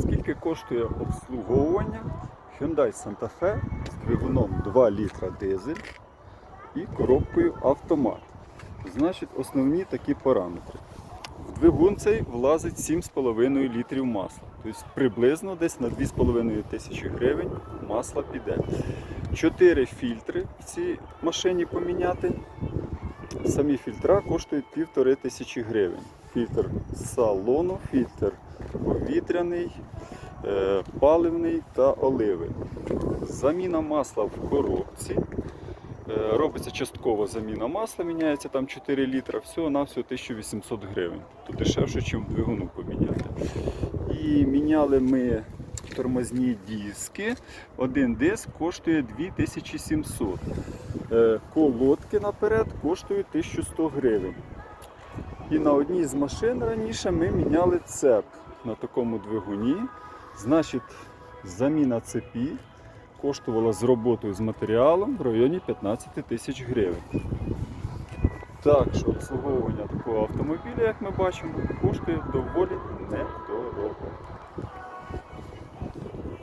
Скільки коштує обслуговування Hyundai Santa Fe з двигуном 2 літра дизель і коробкою автомат? Значить, основні такі параметри. В двигун цей влазить 7,5 літрів масла. Тобто приблизно десь на 2,5 тисячі гривень масла піде. 4 фільтри в цій машині поміняти. Самі фільтра коштують півтори тисячі гривень. Фільтр салону, фільтр повітряний, е, паливний та оливи. Заміна масла в коробці. Е, Робиться часткова заміна масла, міняється там 4 літра, всього на всього 1800 гривень. Тут дешевше, ніж двигуну поміняти. І міняли ми тормозні диски. Один диск коштує 2700. Е, Колодки наперед коштують 1100 гривень. І на одній з машин раніше ми міняли цеп на такому двигуні. Значить, заміна цепі коштувала з роботою з матеріалом в районі 15 тисяч гривень. Так що обслуговування такого автомобіля, як ми бачимо, коштує доволі недорого.